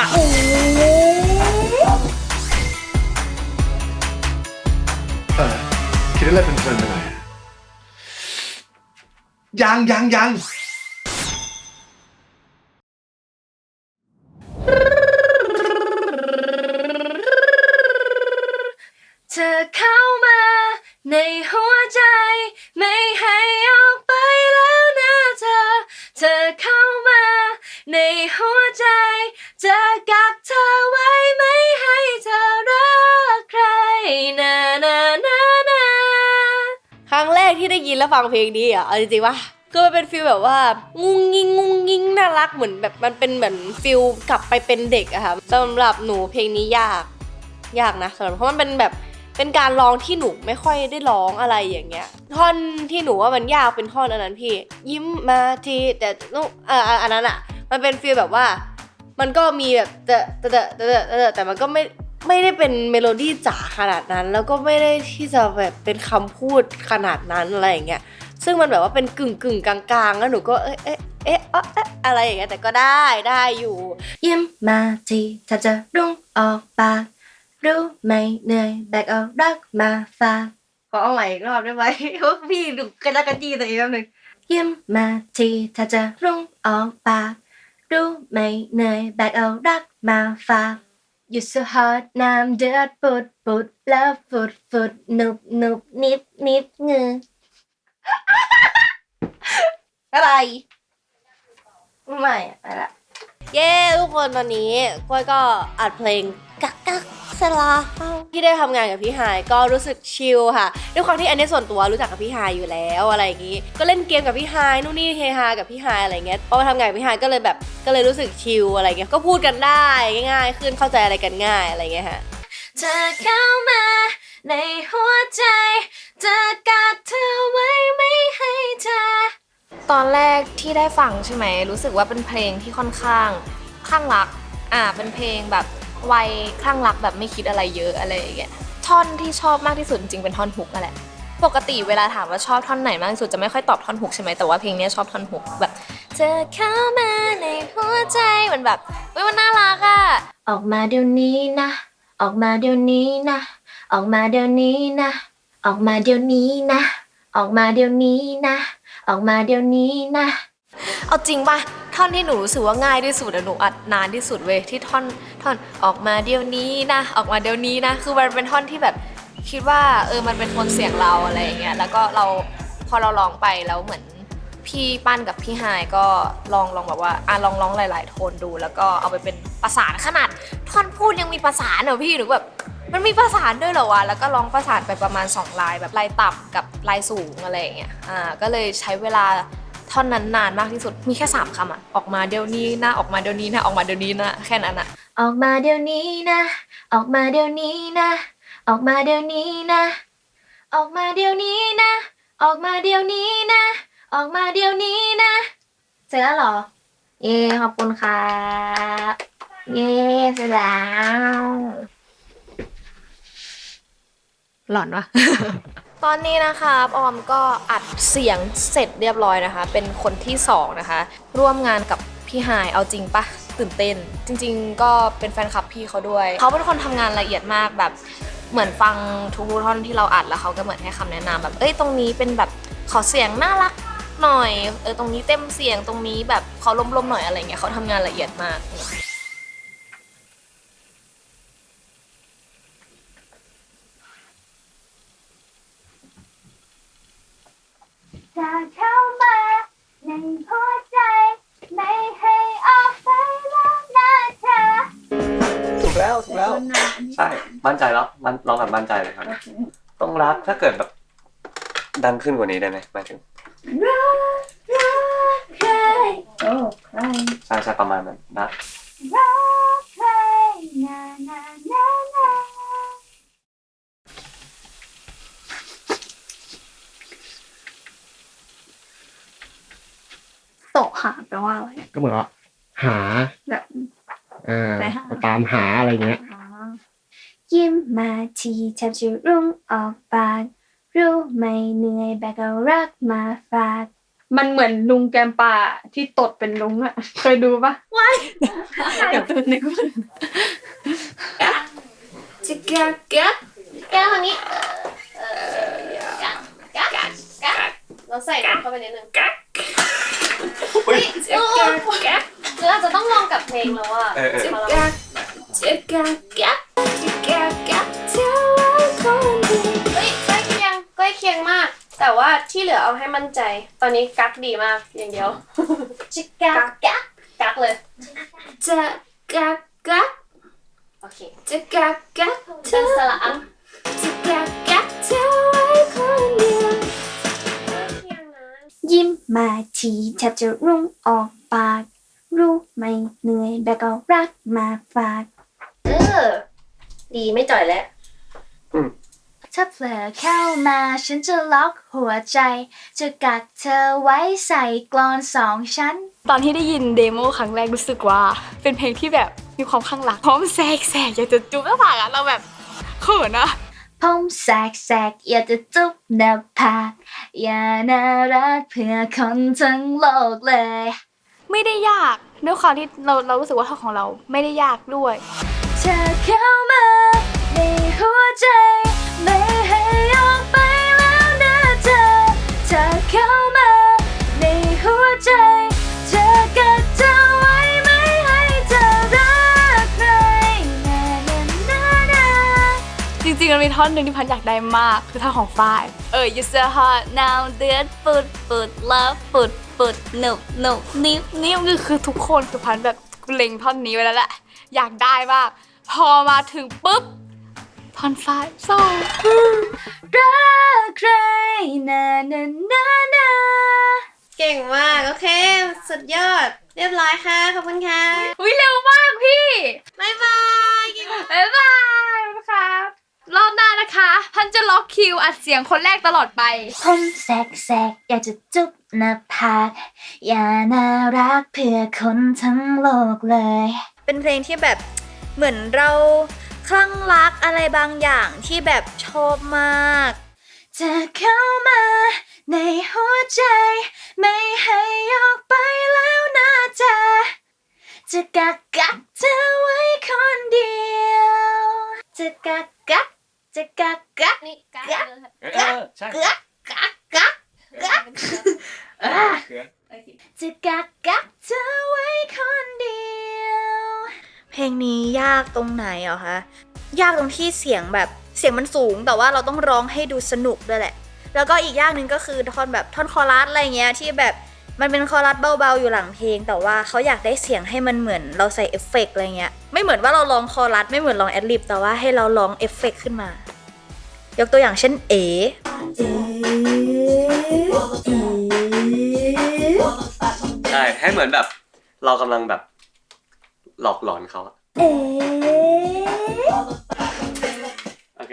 อะเออคิดอะไรเป็นเพลินๆไปหน่อยอะยังยังยัง ฟังเพลงนี้อะเอาจริงๆว่าคือมันเป็นฟีลแบบว่างุ้งงิงงุ้งงิงน่ารักเหมือนแบบมันเป็นเหมือนฟีลกลับไปเป็นเด็กอะค่ะสำหรับหนูเพลงนี้ยากยากนะสำหรับเพราะมันเป็นแบบเป็นการร้องที่หนูไม่ค่อยได้ร้องอะไรอย่างเงี้ย ท่อนที่หนูว่ามันยากเป็นท่อนอันนั้นพี่ ยิ้มมาทีแต่ลูกเอออันนั้นอะมันเป็นฟีลแบบว่า มันก็มีแบบแต่แต่แต่แต่แต่แต่มันก็ไม่ ไม่ได้เป็นเมโลดี้จ๋าขนาดนั้น แล้วก็ไม่ได้ที่จะแบบเป็นคำพูดขนาดนั้นอะไรอย่างเงี้ยซึ่งมันแบบว่าเป็นกึ่งกึ่งกลางๆ แล้วหนูก็เอ๊ะเอ๊ะเอ๊ะเอ๊ะอะไรอย่างเงี้ยแต่ก็ได้ได้อยู่ ยิ้มมาทีถ้าจะรุ่งออกปากรู้ไหมเหนื่อยแบกเอารักมาฝากขอเอาใหม่อีกรอบได้ไหมพี่ดูกระดากกระจีตัวเองแป๊บนึงยิ้มมาทีถ้าจะรุ่งออกปากรู้ไหมเหนื่อยแบกเอารักมาฝาก You so hot น้ำเดือดปุดปุดแล้วฟุดฟุดนุบนุบนิบนิบเงืออะไรไม่ไปละ เย้ทุกคนตอนนี้กล้วยก็อัดเพลงกักกัก สลาที่ได้ทำงานกับพี่ฮายก็รู้สึกชิลค่ะ ด้วยความที่อันนี้ส่วนตัวรู้จักกับพี่ฮายอยู่แล้วอะไรอย่างนี้ ก็เล่นเกมกับพี่ฮายนู่นนี่เฮฮากับพี่ฮายอะไรเงี้ยพอมาทำงานกับพี่ฮายก็เลยแบบก็เลยรู้สึกชิลอะไรเงี้ยก็พูดกันได้ง่าย ๆ ขึ้นเข้าใจอะไรกันง่ายอะไรเงี้ยฮะเธอเข้ามาในหัวใจจะกัดเธอไว้ไม่ให้เธอตอนแรกที่ได้ฟังใช่ไหมรู้สึกว่าเป็นเพลงที่ค่อนข้างคลั่งรัก อ่าเป็นเพลงแบบ วัยคลั่งรักแบบไม่คิดอะไรเยอะอะไรอย่างเงี้ยท่อนที่ชอบมากที่สุดจริงๆเป็นท่อนฮุกนั่นแหละปกติเวลาถามว่าชอบท่อนไหนมากที่สุดจะไม่ค่อยตอบท่อนฮุกใช่ไหมแต่ว่าเพลงเนี้ยชอบท่อนฮุกแบบเธอเข้ามาในหัวใจมันแบบเฮ้ยมันน่ารักอะออกมาเดี๋ยวนี้นะ ออกมาเดี๋ยวนี้นะ ออกมาเดี๋ยวนี้นะ ออกมาเดี๋ยวนี้นะ ออกมาเดี๋ยวนี้นะ ออกมาเดี๋ยวนี้นะ เอาจริงปะท่อนที่หนูรู้สึกว่าง่ายที่สุดอะหนูอัดนานที่สุดเว้ยที่ท่อน ท่อนออกมาเดี๋ยวนี้นะ ออกมาเดี๋ยวนี้นะ คือมันเป็นท่อนที่แบบคิดว่าเออมันเป็นโทนเสียงเราอะไรอย่างเงี้ยแล้วก็เราพอเราร้องไปแล้วเหมือนพี่ปั้นกับพี่ไฮก็ลองลองแบบว่าอะลองร้องหลาย ๆ โทนดู แล้วก็เอาไปเป็นประสานขนาดท่อนพูดยังมีประสานเหรอพี่หนูแบบมันมีประสานด้วยเหรอวะ แล้วก็ร้องประสานไปประมาณสองลายแบบลายต่ำกับลายสูงอะไรอย่างเงี้ย อ่า ก็เลยใช้เวลาท่อนนั้นนานมากที่สุด มีแค่ 3คำอะออกมาเดี๋ยวนี้นะ ออกมาเดี๋ยวนี้นะ ออกมาเดี๋ยวนี้นะ แค่นั้นอะ ออกมาเดี๋ยวนี้นะ ออกมาเดี๋ยวนี้นะ ออกมาเดี๋ยวนี้นะ ออกมาเดี๋ยวนี้นะ ออกมาเดี๋ยวนี้นะ ออกมาเดี๋ยวนี้นะ เสร็จแล้วเหรอ เย้ขอบคุณครับเย้เสร็จแล้วหลอนวะตอนนี้นะคะออมก็อัดเสียงเสร็จเรียบร้อยนะคะ เป็นคนที่สองนะคะ ร่วมงานกับพี่หายเอาจริงปะ ตื่นเต้น จริง ๆ ก็เป็นแฟนคลับพี่เขาด้วย เขาเป็นคนทำงานละเอียดมากแบบเหมือนฟังทุกท่อนที่เราอัดแล้วเขาก็เหมือนให้คำแนะนำแบบ เอ้ยตรงนี้เป็นแบบขอเสียงน่ารักหน่อย เออตรงนี้เต็มเสียงตรงนี้แบบขอลมๆหน่อยอะไรเงี้ยเขาทำงานละเอียดมาก มั่นใจแล้วมันลองแบบมั่นใจเลยครับ ต้องรักถ้าเกิดแบบ ดังขึ้นกว่านี้ได้ไหมหมายถึงรักรักใครโอ้ใครใช่ใช่ประมาณนั้นรักรักใครนานานานาโตะหาแปลว่าอะไรก็เหมือนว่าหาแบบเออไปหาไปตามหาอะไรเงี้ยอ๋อ ยิ้มมาทีแทบจะรุ่งออกปาก รู้ไหมเหนื่อยแบกเอารักมาฝาก มันเหมือนลุงแกมป่าที่ตดเป็นลุงอะเคยดูปะว้ายเดี๋ยวตัวนึกว่าจิกกักกักแก้วทางนี้เออกักกักกักกักเราใส่น้ำเข้าไปนิดนึงกักเฮ้ยเออกักเราจะต้องลองกับเพลงแล้วอะเอ จิกกักกักจิกกักกักเท่าไรคนดีเฮ้ยใกล้เคียงใกล้เคียงมาก แต่ว่าที่เหลือเอาให้มั่นใจ ตอนนี้กักดีมากอย่างเดียวจิกกักกักกักเลยจะกักกักโอเคจะกักกักเธอสละอังจะกักกักเธอไว้คนเดียวเคียงนะยิ้มมาทีแทบจะรุ่งออกปากรู้ไหมเหนื่อยแต่ก็รักมาฝากเออ ดีไม่จ่อยแล้วถ้าเผลอเข้ามา ฉันจะล็อกหัวใจ จะกักเธอไว้ใส่กลอนสองชั้น ตอนที่ได้ยินเดโมครั้งแรกรู้สึกว่า เป็นเพลงที่แบบมีความข้างรักพร้อมแซกแซกอยากจะจุ๊บหน้าผากอะเราแบบเขินอะผมแสกแสกอยากจะจุบหน้าผากอย่าน่ารักเพื่อคนทั้งโลกเลย ไม่ได้ยากด้วยความที่เราเรารู้สึกว่าท่อนของเราไม่ได้ยากด้วย เธอเข้ามาในหัวใจ ไม่ให้ออกไปแล้วนะเธอเธอเข้ามาในหัวใจ เธอกัดเธอไว้ไม่ให้เธอรักใครนานานานาจริงๆ มันมีท่อนหนึ่งที่พันอยากได้มาก คือท่อนของฝ้าย เออ you so hot now เดือดปุดปุด love ปุดปุดหนุบหนุบนิ่มนิ่มคือคือทุกคนคือพันแบบเล็งท่อนนี้ไว้แล้วแหละ อยากได้มาก พอมาถึงปุ๊บท่อนฝ้ายเศร้ารักใครนานานานาเก่งมาก โอเค สุดยอด เรียบร้อยค่ะ ขอบคุณค่ะอุ้ยเร็วมากพี่บ๊ายบายเก่งมากบ๊ายบายครับรอบหน้านะคะพันจะล็อกคิวอัดเสียงคนแรกตลอดไปผมแสกแสกอยากจะจุบหน้าผากอย่าน่ารักเพื่อคนทั้งโลกเลย เป็นเพลงที่แบบ เหมือนเราคลั่งรักอะไรบางอย่างที่แบบชอบมากเธอเข้ามาในหัวใจ ไม่ให้ออกไปแล้วนะเธอจะกักกักเธอไว้คนเดียว จะกักกักจะกักกักนี่กักกักเออใช่กักกักกักกักจะกักกักเธอไว้คนเดียว เพลงนี้ยากตรงไหนเหรอคะ ยากตรงที่เสียงแบบเสียงมันสูง แต่ว่าเราต้องร้องให้ดูสนุกด้วยแหละ แล้วก็อีกยางหนึ่งก็คือท่อนแบบท่อนคอรัสอะไรเงี้ยที่แบบมันเป็นคอรัสเบาๆอยู่หลังเพลง แต่ว่าเขาอยากได้เสียงให้มันเหมือนเราใส่เอฟเฟกอะไรเงี้ยไม่เหมือนว่าเราร้องคอรัสไม่เหมือนร้องแอดลิบแต่ว่าให้เราร้องเอฟเฟกขึ้นมา ยกตัวอย่างเช่นเอใช่ให้เหมือนแบบ เรากำลังแบบ หลอกหลอนเขาอะโอเค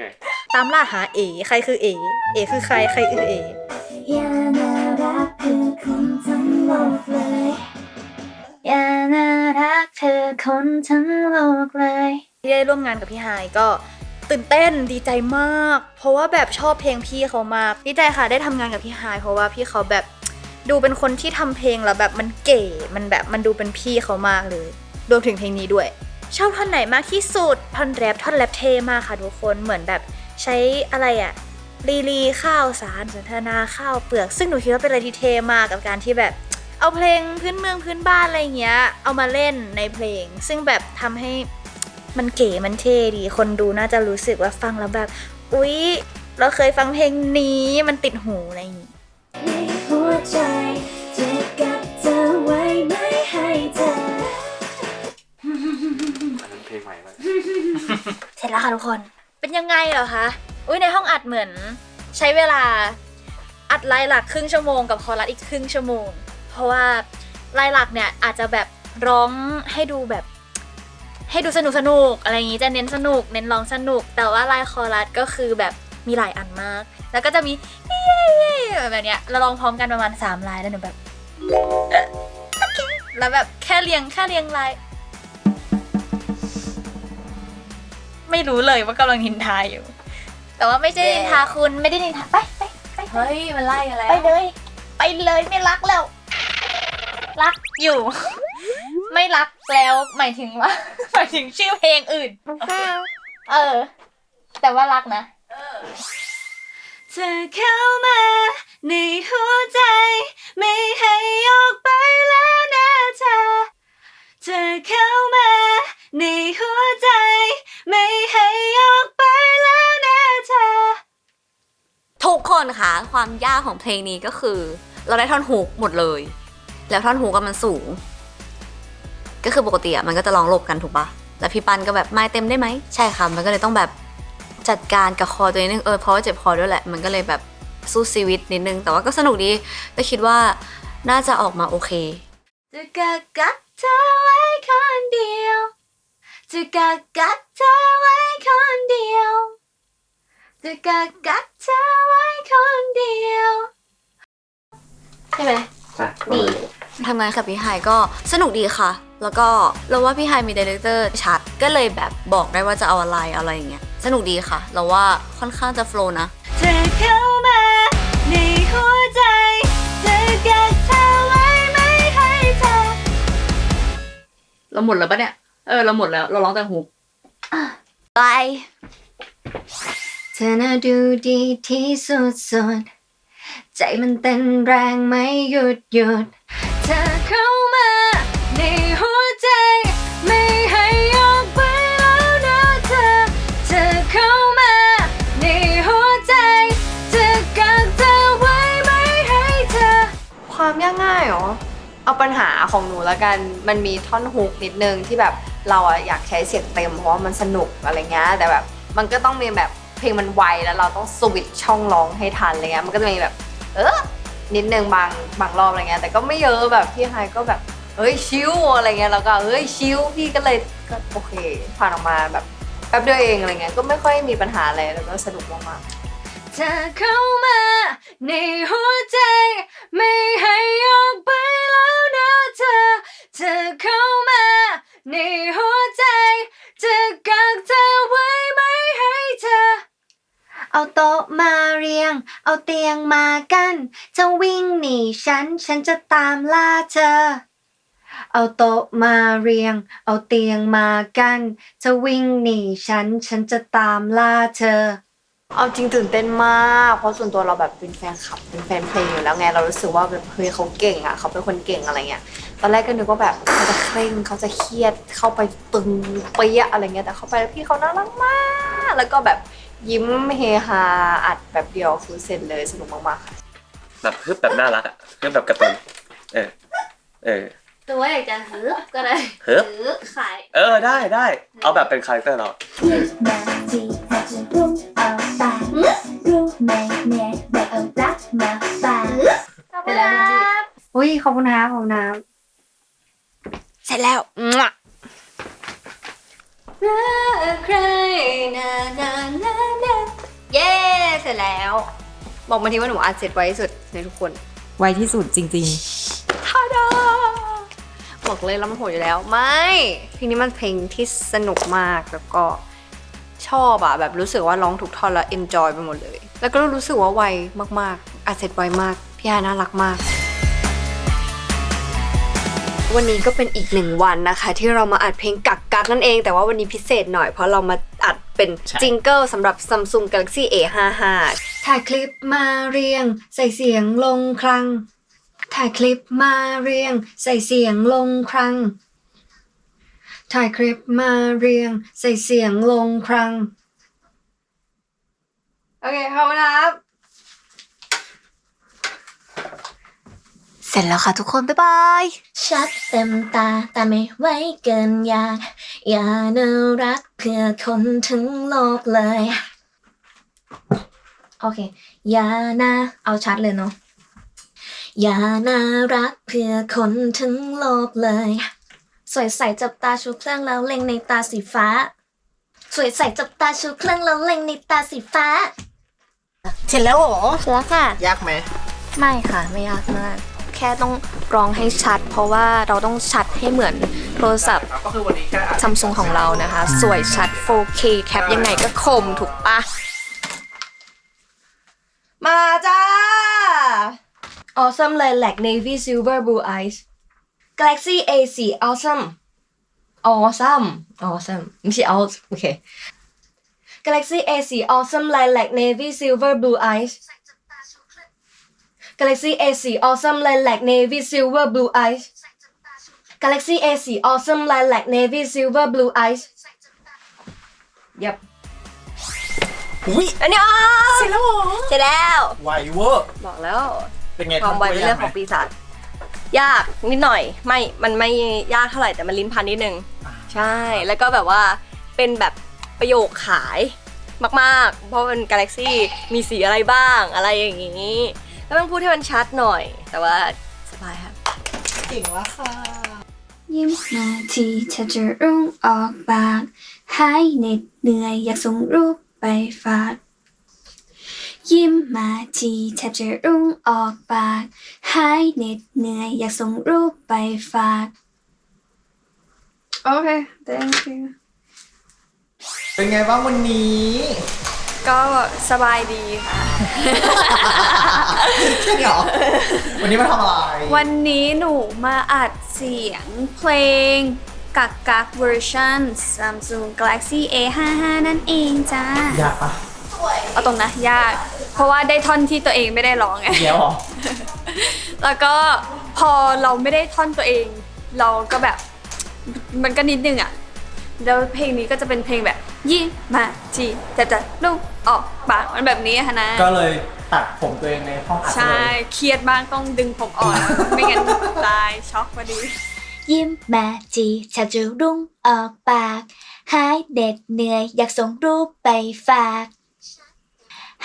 ตามล่าหาเอใครคือเอเอคือใครใครคือเออย่าน่ารักเพื่อคนทั้งโลกเลยอย่าน่ารักเธอคนทั้งโลกเลยที่ได้ร่วมงานกับพี่ไฮายก็ตื่นเต้นดีใจมาก เพราะว่าแบบชอบเพลงพี่เขามากดีใจค่ะได้ทำงานกับพี่ไฮายเพราะว่าพี่เขาแบบดูเป็นคนที่ทำเพลงแล้วแบบมันเก๋มันแบบมันดูเป็นพี่เขามากเลย รวมถึงเพลงนี้ด้วย ชอบท่อนไหนมากที่สุดท่อนแรปท่อนแรปเท่มากค่ะทุกคนเหมือนแบบใช้อะไรอะลีลีข้าวสารสนทนาข้าวเปลือก ซึ่งหนูคิดว่าเป็นอะไรที่เท่มากกับการที่แบบเอาเพลงพื้นเมืองพื้นบ้านอะไรเงี้ย เอามาเล่นในเพลง ซึ่งแบบทำให้มันเก๋มันเท่ดี คนดูน่าจะรู้สึกว่าฟังแล้วแบบ อุ๊ย เราเคยฟังเพลงนี้มันติดหูอะไรอย่างงี้ในหัวใจ เสร็จแล้วค่ะทุกคน เป็นยังไงเหรอคะ อุ้ยในห้องอัดเหมือน ใช้เวลาอัดลายหลักครึ่งชั่วโมงกับคอรัสอีกครึ่งชั่วโมง เพราะว่าลายหลักเนี่ยอาจจะแบบร้องให้ดูแบบ ให้ดูสนุกสนุกอะไรอย่างงี้จะเน้นสนุก เน้นร้องสนุก แต่ว่าลายคอรัสก็คือแบบมีหลายอันมาก แล้วก็จะมีแบบเนี้ยเราลองพร้อมกันประมาณ3ลายแล้วหนูแบบแล้วแบบแค่เรียงแค่เรียงลาย ไม่รู้เลยว่ากำลังนินทาอยู่ แต่ว่าไม่ใช่นินทาคุณไม่ได้นินทาไปไปไปเฮ้ยมันไล่กันแล้วไปเลย ไปเลยไม่รักแล้ว รักอยู่ ไม่รักแล้วหมายถึงว่า หมายถึงชื่อเพลงอื่น เออ แต่ว่ารักนะ เธอเข้ามาในหัวใจ ไม่ให้ออกไปแล้วนะเธอ เธอเข้ามา ในหัวใจ ไม่ให้ออกไปแล้วนะเธอ ทุกคนคะความยากของเพลงนี้ก็คือ เราได้ท่อนฮุกหมดเลย แล้วท่อนฮุกก็มันสูง ก็คือปกติอะมันก็จะร้องหลบกันถูกปะแล้วพี่ปันก็แบบไม่เต็มได้ไหม ใช่ค่ะ มันก็เลยต้องแบบจัดการกับคอตัวเองนึงเออเพราะว่าเจ็บคอด้วยแหละ มันก็เลยแบบสู้ชีวิตนิดนึง แต่ว่าก็สนุกดีแต่คิดว่าน่าจะออกมาโอเคจะกักกักเธอไว้คนเดียว จะกักกักเธอไว้คนเดียว จะกักกักเธอไว้คนเดียวใช่ไหมใช่ดีทำงานกับพี่ไฮก็สนุกดีค่ะ แล้วก็เราว่าพี่ไฮมีดีเลกเตอร์ชัด ก็เลยแบบบอกได้ว่าจะเอาอะไรอะไรอย่างเงี้ย สนุกดีค่ะ เราว่าค่อนข้างจะโฟล์นะ เธอเข้ามาในหัวใจ เธอกักเธอไว้ไม่ให้เธอเราหมดแล้วปะเนี่ย เออเราหมดแล้ว เราร้องแต่ฮุกไปเธอน่าดูดีที่สุดสุดๆ ใจมันเต้นแรงไม่หยุดหยุด เธอเข้า เอาปัญหาของหนูแล้วกัน มันมีท่อนฮุกนิดนึงที่แบบเราอะอยากใช้เสียงเต็มเพราะว่ามันสนุกอะไรเงี้ยแต่แบบมันก็ต้องมีแบบเพลงมันไวแล้วเราต้องสวิตช์ช่องร้องให้ทันอะไรเงี้ยมันก็จะมีแบบ เออนิดนึงบางบางรอบอะไรเงี้ยแต่ก็ไม่เยอะแบบพี่ไฮก็แบบเฮ้ยชิวอะไรเงี้ยแล้วก็เฮ้ยชิวพี่ก็เลยก็โอเคผ่านออกมาแบบแป๊บเดียวเองอะไรเงี้ยก็ไม่ค่อยมีปัญหาอะไรแล้วก็สนุกมากๆ เธอเข้ามา ในหัวใจ ไม่ให้ออกไปแล้วนะเธอ เธอเข้ามา ในหัวใจ จะกักเธอไว้ไม่ให้เธอ เอาโต๊ะมาเรียง เอาเตียงมากันจะวิ่งหนีฉัน ฉันจะตามล่าเธอ เอาโต๊ะมาเรียง เอาเตียงมากันจะวิ่งหนีฉัน ฉันจะตามล่าเธอ เอาจริงตื่นเต้นมาก เพราะส่วนตัวเราแบบเป็นแฟนคลับ เป็นแฟนเพลงอยู่แล้วไง เรารู้สึกว่าแบบเฮ้ยเขาเก่งอะ เขาเป็นคนเก่งอะไรเงี้ย ตอนแรกก็นึกว่าแบบเขาจะเคร่งเขาจะเครียด เข้าไปตึงเปี้ยอะไรเงี้ย แต่เข้าไปแล้วพี่เขาน่ารักมาก แล้วก็แบบยิ้มเฮฮาอัดแบบเดียวคือเสร็จเลยสนุกมากๆค่ะแบบฮึบแบบน่ารักอะฮึบแบบการ์ตูนเออ เออตัวอยากจะฮึบก็ได้ฮึบฮึบขาย เออได้ได้ เอาแบบเป็นคาแรคเตอร์เรานาที อาจจะรุ่งเอาตารู้ไหมเนี่ยได้เอารักมาฝากไปแล้วอุ้ยขอบคุณนะขอบคุณนะเสร็จแล้วมั่วรักใครนานานานาเย้ เสร็จแล้ว บอกมาทีว่าหนูอัดเสร็จไวที่สุดในทุกคน ไวที่สุดจริง ทาดาบอกเลยแล้วมันโหดอยู่แล้ว ไม่ เพลงนี้มันเพลงที่สนุกมากแล้วก็ ชอบอะแบบรู้สึกว่าร้องทุกท่อนแล้วเอนจอยไปหมดเลย แล้วก็รู้สึกว่าไวมากๆอัดเสร็จไวมาก พี่อาน่ารักมาก วันนี้ก็เป็นอีกหนึ่งวันนะคะ ที่เรามาอัดเพลงกักกักนั่นเอง แต่ว่าวันนี้พิเศษหน่อยเพราะเรามาอัดเป็นจิงเกิลสำหรับ Samsung Galaxy A55 ถ่ายคลิปมาเรียง ใส่เสียงลงครั้ง ถ่ายคลิปมาเรียง ใส่เสียงลงครั้ง ถ่ายคลิปมาเรียง ใส่เสียงลงครั้ง โอเคขอบคุณครับ เสร็จแล้วค่ะทุกคนบ๊ายบาย ชัดเต็มตาแต่ไม่ไหวเกินอยากอย่าน่ารักเพื่อคนทั้งโลกเลย โอเค อย่านะเอาชัดเลยเนาะอย่าน่ารักเพื่อคนทั้งโลกเลย สวยใสจับตาชูเครื่องแล้วเล็งในตาสีฟ้า สวยใสจับตาชูเครื่องแล้วเล็งในตาสีฟ้าเสร็จแล้วเหรอเสร็จแล้วค่ะ ยากไหมไม่ค่ะไม่ยากมาก แค่ต้องร้องให้ชัด เพราะว่าเราต้องชัดให้เหมือนโทรศัพท์ซัมซุงของเรานะคะ สวยชัด 4K แคปยังไงก็คมถูกปะมาจ้า awesome lilac navy silver blue eyes Galaxy A สี awesome awesome awesome ไม่ใช่ out โอเค Galaxy A สี awesome lilac navy silver blue eyes Galaxy A สี awesome lilac navy silver blue eyes Galaxy A สี awesome lilac navy silver blue eyes ยับอุ้ยอันนี้อ๋อเสร็จแล้วเสร็จแล้ว ไวเวอร์บอกแล้ว เป็นไงความไวเป็นเรื่องทำขตัองยากไหมปีศาจ ยากนิดหน่อย ไม่มันไม่ยากเท่าไหร่แต่มันลิ้นพันนิดนึงใช่ แล้วก็แบบว่าเป็นแบบประโยคขายมากๆ เพราะมันกาแล็กซี่มีสีอะไรบ้างอะไรอย่างนี้ แล้วมันพูดให้มันชัดหน่อย แต่ว่าสบายครับเก่งมากค่ะ ยิ้มมาทีแทบจะรุ่งออกปากหายเหน็ดเหนื่อยอยากส่งรูปไปฝาก ยิ้มมาทีแทบจะรุ่งออกปาก หายเหน็ดเหนื่อยอยากส่งรูปไปฝาก โอเค thank you เป็นไงบ้างวันนี้ ก็สบายดีค่ะแค่นี้เหรอ วันนี้มาทำอะไรวันนี้หนูมาอัดเสียงเพลง กักกักเวอร์ชัน Samsung Galaxy A55 นั่นเองจ้า อยากปะเอาตรงนะยาก เพราะว่าได้ท่อนที่ตัวเองไม่ได้ร้องไง เดี๋ยวเหรอแล้วก็พอเราไม่ได้ท่อนตัวเอง เราก็แบบมันก็นิดนึงอะ แล้วเพลงนี้ก็จะเป็นเพลงแบบ ยี่มาจีแต่จะลุ่งออกปากมันแบบนี้อะค่ะนะ ก็เลยตัดผมตัวเองในห้องอัดใช่เลยเครียดมากต้องดึงผมอ่อนไม่งั้นตายช็อกพอดี ยิ้มมาจีแทบจะรุ่งออกปาก หายเหน็ดเหนื่อยอยากส่งรูปไปฝาก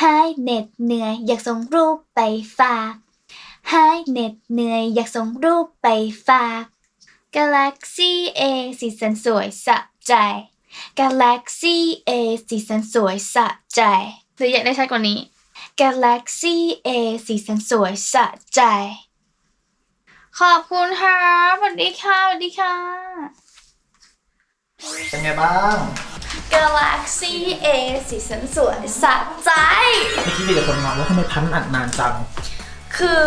หายเหน็ดเหนื่อยอยากส่งรูปไปฝากหายเหน็ดเหนื่อยอยากส่งรูปไปฝาก Galaxy A สีสันสวยสะใจ Galaxy A สีสันสวยสะใจ หรืออยากได้ชัดกว่านี้ Galaxy A สีสันสวยสะใจ ขอบคุณค่ะสวัสดีค่ะสวัสดีค่ะ เป็นไงบ้าง Galaxy A สีสันสวยสะใจ เมื่อกี้มีแต่คนงงว่าทำไมพันอัดนานจัง คือ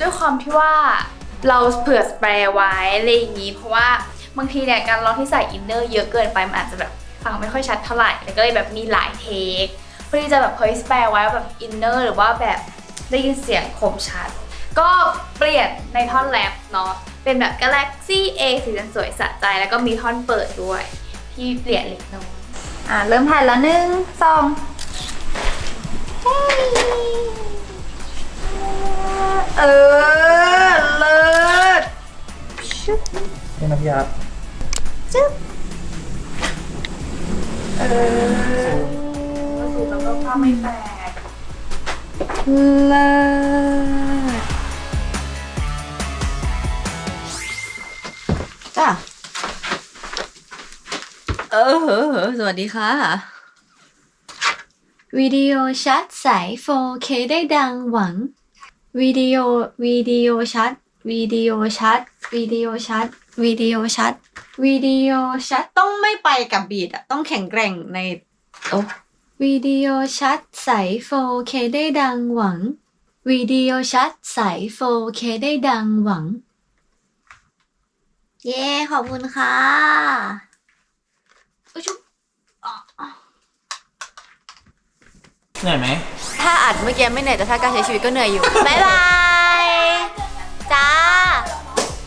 ด้วยความที่ว่าเราเผื่อสแปรไว้อะไรอย่างนี้ เพราะว่าบางทีเนี่ยการร้องที่ใส่อินเนอร์เยอะเกินไปมันอาจจะแบบฟังไม่ค่อยชัดเท่าไหร่แล้วก็เลยแบบมีหลายเทคเพื่อที่จะแบบเฮ้ยสแปรไว้ว่าแบบอินเนอร์หรือว่าแบบได้ยินเสียงคมชัด ก็เปลี่ยนในท่อนแรปเนาะเป็นแบบ Galaxy A สีสันสวยสะใจ แล้วก็มีท่อนเปิดด้วย ที่เปลี่ยนเล็กน้อย อะเริ่มถ่ายแล้วหนึ่งสองเออ เลิศนี่น้ำยาสูตรแล้วก็ผ้าไม่แตกเลิศจ้า เออ สวัสดีค่ะ วิดีโอชัดใส 4K ได้ดังหวัง วิดีโอ วิดีโอชัด วิดีโอชัด วิดีโอชัด วิดีโอชัด วิดีโอชัด ต้องไม่ไปกับบีดอะต้องแข็งแกร่งใน โอ้วิดีโอชัดใส 4K ได้ดังหวัง วิดีโอชัดใส 4K ได้ดังหวัง เย้ ขอบคุณค่ะอุ๊ย ชุบเหนื่อยไหม ถ้าอัดเมื่อกี้ไม่เหนื่อยแต่ถ้าการใช้ชีวิตก็เหนื่อยอยู่ บ๊ายบายจ้า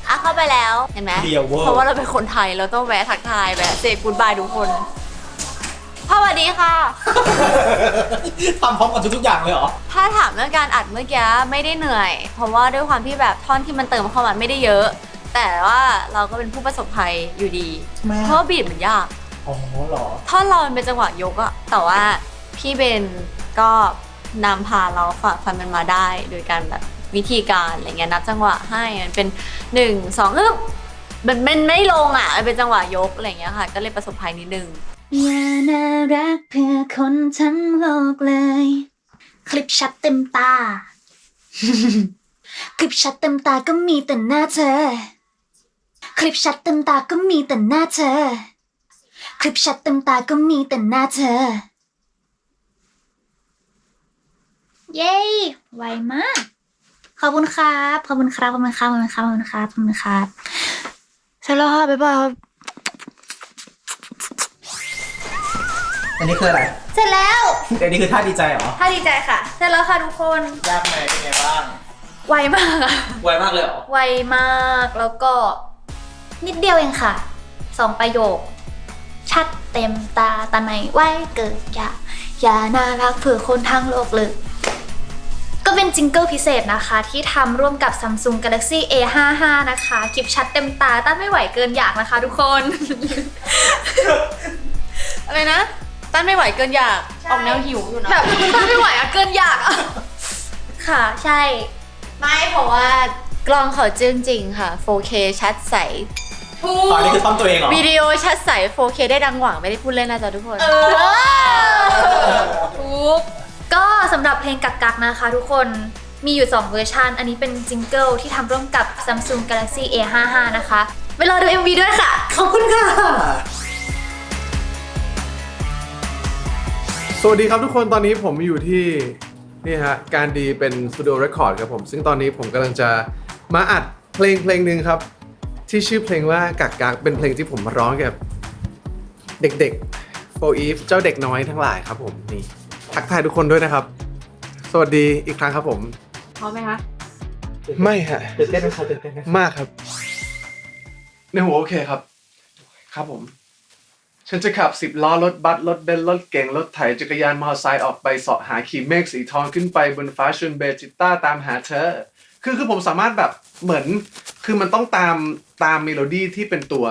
อะเข้าไปแล้วเห็นไหมเดียวเวอร์เพราะว่าเราเป็นคนไทยเราต้องแวะทักทายแวะเซกูดบายทุกคนพ่อสวัสดีค่ะ ทำพร้อมกันทุกๆอย่างเลยเหรอ ถ้าถามเรื่องการอัดเมื่อกี้ไม่ได้เหนื่อย เพราะว่าด้วยความที่แบบท่อนที่มันเติมเข้ามาไม่ได้เยอะ แต่ว่าเราก็เป็นผู้ประสบภัยอยู่ดี ทำไมอะ เพราะว่าบีดมันยาก อ๋อเหรอ ท่อนเรามันเป็นจังหวะยกอะแต่ว่าพี่เบนก็นำพาเราฝ่าฟันมันมาได้ โดยการแบบวิธีการอะไรเงี้ยนับจังหวะให้มันเป็นหนึ่งสองอึ๊บมันมันไม่ลงอะมันเป็นจังหวะยกอะไรเงี้ยค่ะ ก็เลยประสบภัยนิดนึง อย่าน่ารักเพื่อคนทั้งโลกเลย คลิปชัดเต็มตา คลิปชัดเต็มตาก็มีแต่หน้าเธอ คลิปชัดเต็มตาก็มีแต่หน้าเธอ คลิปชัดเต็มตาก็มีแต่หน้าเธอ เย้ไวมาก ขอบคุณครับ ขอบคุณครับ ขอบคุณครับ ขอบคุณครับ ขอบคุณครับ ขอบคุณครับเสร็จแล้วค่ะบ๊ายบายครับอันนี้คืออะไร เสร็จแล้วอันนี้คือท่าดีใจเหรอ ถ้าดีใจค่ะ เสร็จแล้วค่ะทุกคน ยากไหมเป็นไงบ้าง ไวมากอะไวมากเลยเหรอ ไวมาก แล้วก็ นิดเดียวเองค่ะ สองประโยค ชัดเต็มตาตาไหนไว้เกิดอย่าอย่าน่ารักเผื่อคนทั้งโลกเลยก็เป็นจิงเกิลพิเศษนะคะ ที่ทำร่วมกับ Samsung Galaxy A55 นะคะคลิปชัดเต็มตาต้านไม่ไหวเกินอยากนะคะทุกคน อะไรนะต้านไม่ไหวเกินอยาก ออกแนวหิวอยู่นะแบบต้านไม่ไหวอะเกินอยากอะค่ะใช่ ไม่เพราะว่ากล้องเขาจึ้งจริงค่ะ 4K ชัดใส ตอนนี้คือท่อมตัวเองเหรอ วิดีโอชัดใส 4K ได้ดังหวังไม่ได้พูดเล่นนะจ๊ะทุกคนทุกก็สำหรับเพลงกักกักๆนะคะทุกคนมีอยู่ 2 เวอร์ชัน อันนี้เป็นจิงเกิลที่ทำร่วมกับ Samsung Galaxy A55 นะคะไปรอดู MV ด้วยค่ะ ขอบคุณค่ะ สวัสดีครับทุกคนตอนนี้ผมอยู่ที่ นี่ฮะ การดีเป็นสตูดิโอเรคคอร์ดครับผม ซึ่งตอนนี้ผมกำลังจะมาอัดเพลงเพลงหนึ่งครับ ที่ชื่อเพลงว่ากักกักเป็นเพลงที่ผมมาร้องกับเด็กๆโฟอีฟเจ้าเด็กน้อยทั้งหลายครับผมนี่ทักทายทุกคนด้วยนะครับ สวัสดีอีกครั้งครับผม พร้อมไหมคะไม่ฮะตื่นเต้นไหมคะตื่นเต้นไหมคะมากครับ ในหัวโอเคครับ ครับผม ฉันจะขับสิบล้อรถบัสรถเบนซ์รถเก๋งรถไถจักรยานมอเตอร์ไซค์ออกไปเสาะหาขี่เมฆสีทองขึ้นไปบนฟ้าชนเบจิต้าตามหาเธอ คือคือผมสามารถแบบเหมือน คือมันต้องตามตามเมโลดี้ที่เป็นตัว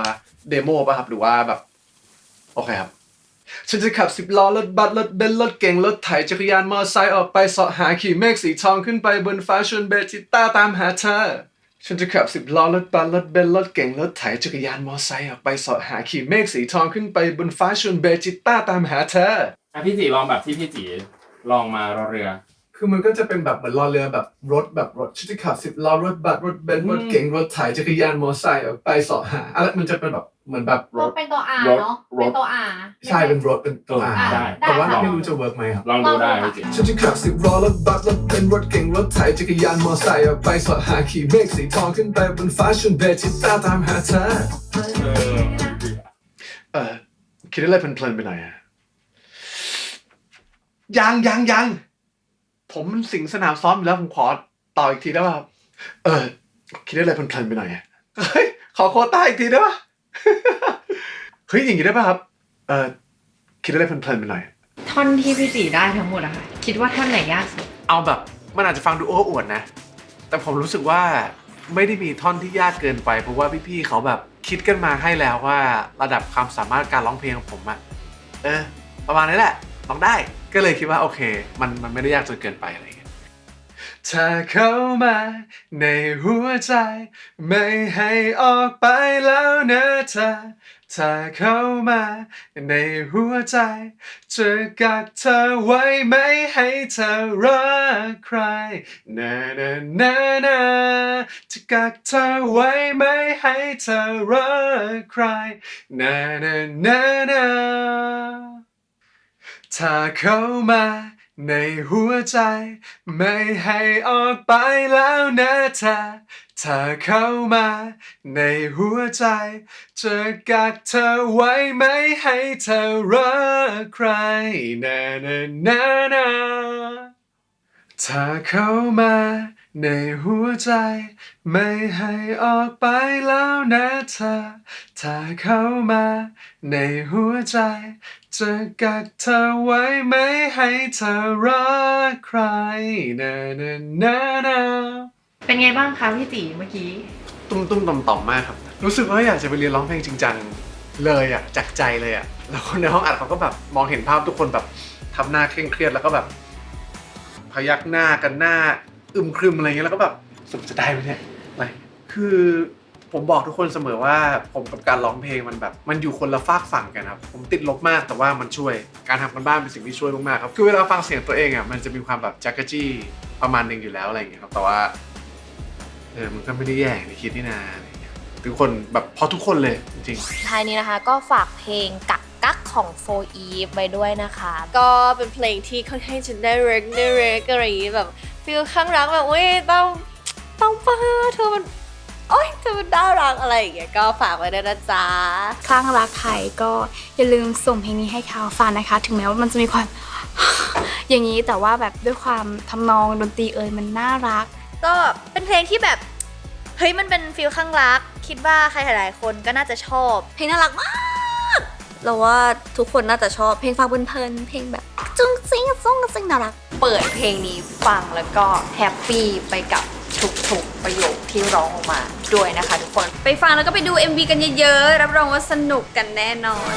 เดโมป่ะครับหรือว่าแบบ โอเคครับฉันจะขับสิบล้อรถบัสรถเบนซ์รถเก๋งรถไถจักรยานมอเตอร์ไซค์ออกไปเสาะหาขี่เมฆสีทองขึ้นไปบนฟ้าชวนเบจิต้าตามหาเธอฉันจะขับสิบล้อรถบัสรถเบนซ์รถเก๋งรถไถจักรยานมอเตอร์ไซค์ออกไปเสาะหาขี่เมฆสีทองขึ้นไปบนฟ้าชวนเบจิต้าตามหาเธออะพี่จีลองแบบที่พี่จีลองมารอเรือ คือมันก็จะเป็นแบบเหมือนรอเรือแบบรถแบบรถฉันจะขับสิบล้อรถบัสรถเบนซ์รถเก๋งรถไถจักรยานมอเตอร์ไซค์ออกไปเสาะหาอะไรมันจะเป็นแบบเหมือนแบบรถเป็นตัวอารถเนาะรถเป็นตัวอาใช่เป็นรถเป็นตัวอ่าอาได้แต่ว่าได้ค่ะไม่รู้จะเวิร์กไหมครับลองดูได้พี่จีฉันจะขับสิบล้อรถบัสรถเบนซ์รถเก๋งรถไถจักรยานมอเตอร์ไซค์ออกไปเสาะหาขี่เมฆสีทองขึ้นไปบนฟ้าชนเบจิต้าตามหาเธอเออเออคิดอะไรเพลินๆไปหน่อยอะยังยังยัง ผมมันสิงสนามซ้อมอยู่แล้วผมขอต่ออีกทีได้ป่ะครับเออ คิดอะไรเพลินๆไปหน่อยอะเฮ้ยขอโควต้าอีกทีได้ป่ะเฮ้ยอย่างงี้ได้ป่ะครับเออคิดอะไรเพลินๆไปหน่อย ท่อนที่พี่จีได้ทั้งหมดอะค่ะ คิดว่าท่อนไหนยากสุด เอาแบบมันอาจจะฟังดูโอ้อวดนะ แต่ผมรู้สึกว่าไม่ได้มีท่อนที่ยากเกินไป เพราะว่าพี่ๆเขาแบบคิดกันมาให้แล้วว่าระดับความสามารถการร้องเพลงของผมอะเออ ประมาณนี้แหละร้องได้ ก็เลยคิดว่าโอเค มันมันไม่ได้ยากจนเกินไปอะไรอย่างเงี้ยเธอเข้ามาในหัวใจ ไม่ให้ออกไปแล้วนะเธอเธอเข้ามาในหัวใจ จะกักเธอไว้ไม่ให้เธอรักใครนานานานาจะกักเธอไว้ไม่ให้เธอรักใครนานานานา ถ้าเข้ามาในหัวใจ ไม่ให้ออกไปแล้วนะเธอถ้าเข้ามาในหัวใจ จะกักเธอไว้ไม่ให้เธอรักใครนานานานาถ้าเข้ามา ในหัวใจไม่ให้ออกไปแล้วนะเธอ ถ้าเข้ามาในหัวใจ จะกักเธอไว้ไม่ให้เธอรักใครนานานานาเป็นไงบ้างคะพี่จีเมื่อกี้ ตุ้มตุ้มต่อมต่อมมากครับ รู้สึกว่าอยากจะไปเรียนร้องเพลงจริงจังเลยอะจากใจเลยอะ แล้วคนในห้องอัดเขาก็แบบมองเห็นภาพทุกคนแบบทำหน้าเคร่งเครียดแล้วก็แบบ พยักหน้ากันหน้า อึมครึมอะไรเงี้ยแล้วก็แบบสุดจะได้ไหมเนี่ยอะไรคือผมบอกทุกคนเสมอว่าผมกับการร้องเพลงมันแบบ มันอยู่คนละฝากฝั่งกันครับ ผมติดลบมากแต่ว่ามันช่วยการทำกันบ้านเป็นสิ่งที่ช่วยมากๆครับคือเวลาฟังเสียงตัวเองอะมันจะมีความแบบจักรจี้ประมาณหนึ่งอยู่แล้วอะไรอย่างเงี้ยครับแต่ว่าเออมันก็ไม่ได้แย่อย่คิดนี่นาอะไรอย่างเงี้ยทุกคนแบบพอทุกคนเลยจริง ท้ายนี้นะคะก็ฝากเพลงกักกักของโฟอีฟไว้ด้วยนะคะ ก็เป็นเพลงที่ค่อนข้างจะได้เรกได้เรกอะไรอย่างงี้แบบ ฟีลข้างรักแบบเว้ยต้องปังป้าเธอมันโอ๊ยเธอมันน่ารักอะไรอย่างเงี้ยก็ฝากไว้ด้วยนะจ๊ะคลั่งรักใครก็อย่าลืมส่งเพลงนี้ให้เขาฟังนะคะ ถึงแม้ว่ามันจะมีความ อย่างนี้แต่ว่าแบบด้วยความทำนองดนตรีเอ่ยมันน่ารัก ก็เป็นเพลงที่แบบเฮ้ยมันเป็นฟิลข้างรัก คิดว่าใครหลายๆคนก็น่าจะชอบ เพลงน่ารักมาก เราว่าทุกคนน่าจะชอบเพลงฟังเพลินๆเพลงแบบจุ้งซิงจุ้งซิงน่ารัก เปิดเพลงนี้ฟังแล้วก็แฮปปี้ไปกับทุกๆประโยคที่ร้องออกมาด้วยนะคะทุกคนไปฟังแล้วก็ไปดู MV กันเยอะๆ รับรองว่าสนุกกันแน่นอน